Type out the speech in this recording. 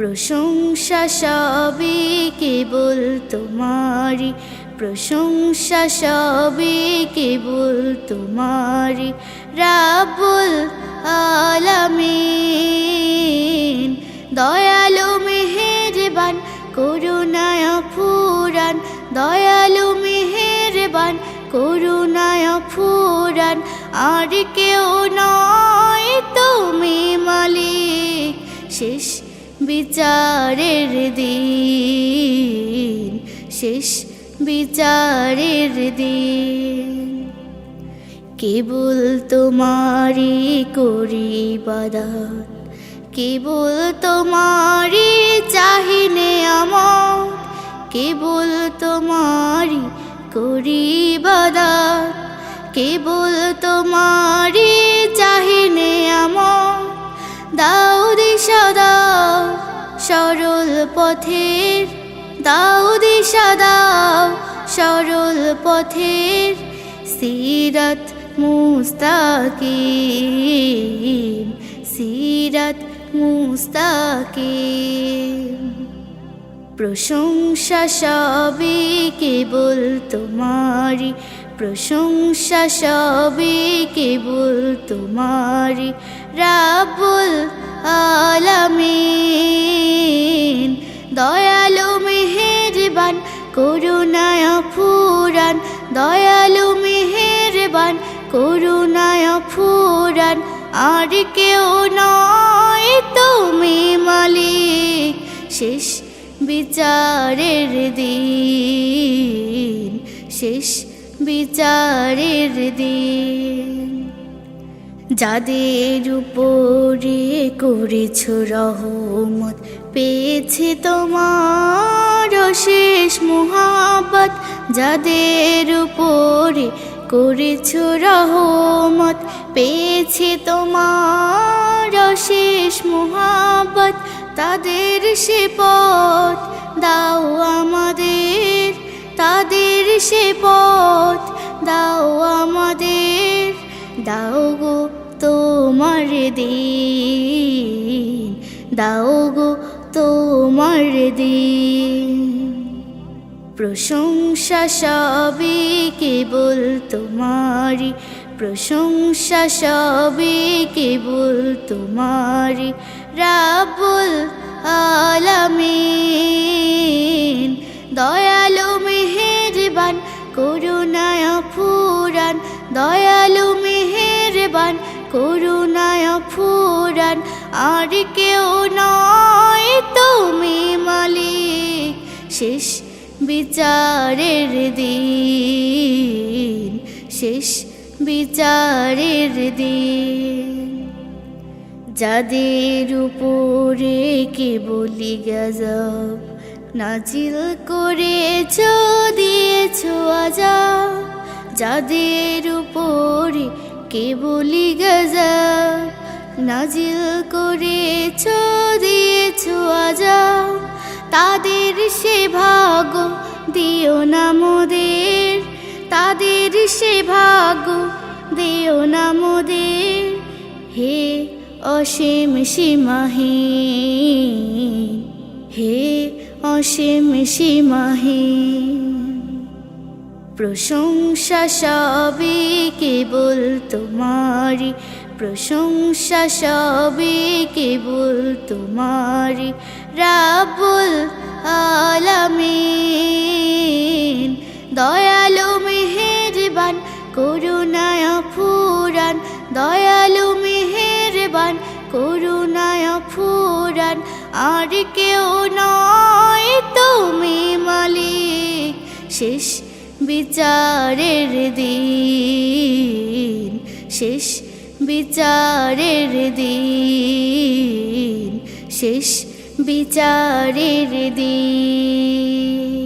প্রশংসা সবে কেবল তোমারি প্রশংসা সবে কেবল তোমারি রাবুল আলামিন, দয়ালু মেহেরবান, করুণায় ফুরান দয়ালু মেহেরবান, করুণায় ফুরান আর কেউ নয় তুমি মালিক, শেষ বিচারের দিন, শেষ বিচারের দিন। কেবল তোমারি করি বাদাত কেবল তোমারি চাহিনে আমার কেবল তোমারি করি বাদাত কেবল সরল পথের, দাও দিশা দাও সরল পথের, সিরাত মুস্তাকিম সিরাত মুস্তাকিম। প্রশংসা সবে কেবল তোমারি প্রশংসা সবে কেবল তোমারি রাবুল আলামিন, দয়ালু মেহেরবান, করুণায় ফুরান দয়ালু মেহেরবান, করুণায় ফুরান আর কেউ নয় তুমি মালিক, শেষ বিচারের দিন। শেষ বিচারের দিন। যাদের উপরে করেছ রহমত, পেয়েছে তোমার শেষ মোহাবত যাদের উপরে করেছ রহমত, পেয়েছে তোমার শেষ মোহাবত তাদের সে পথ দাও আমাদের তাদের সে পথ, দাও আমাদের, দাও গো তোমার দিন, দাও গো তোমার দিন। প্রশংসা সবে কেবল তোমারি প্রশংসা সবে কেবল তোমারি রাবুল আলামিন। দয়ালু করুণায় ফুরান দয়ালু মেহেরবান করুণায় ফুরান আর কেউ নয় তুমি মালিক। শেষ বিচারের দিন, শেষ বিচারের দিন। যাদের উপরে কে বলি গজব নাজিল করেছ, দিয়েছ আজাব যাদের উপরে কে বলি গজব নাজিল করেছ, দিয়েছ আজাব তাদের সে ভাগ দিও না মোদের। তাদের সে ভাগ দিও না মোদের। হে অসীম সীমাহীন অসীম সীমাহীন প্রশংসা সবে কেবল তোমারি প্রশংসা সবে কেবল তোমারি রাবুল আলামিন, দয়ালু মেহেরবান, করুণায় ফুরান দয়ালু মেহেরবান, করুণায় ফুরান আর কেউ নয় তুমি মালিক। শেষ বিচারের দিন। শেষ বিচারের দিন। শেষ বিচারের দিন।